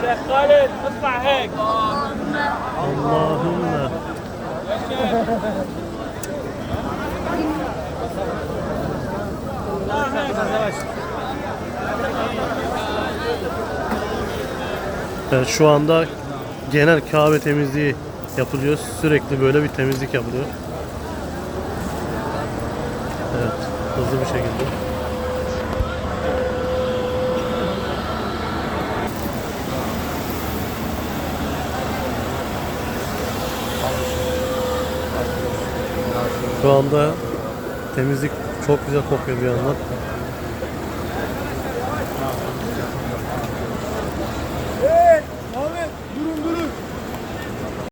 شيخ خالد اطلع هيك Allahümme. Evet, şu anda genel Kabe temizliği yapılıyor. Sürekli böyle bir temizlik yapılıyor. Evet, hızlı bir şekilde. Şu anda temizlik çok güzel kokuyor bir yandan.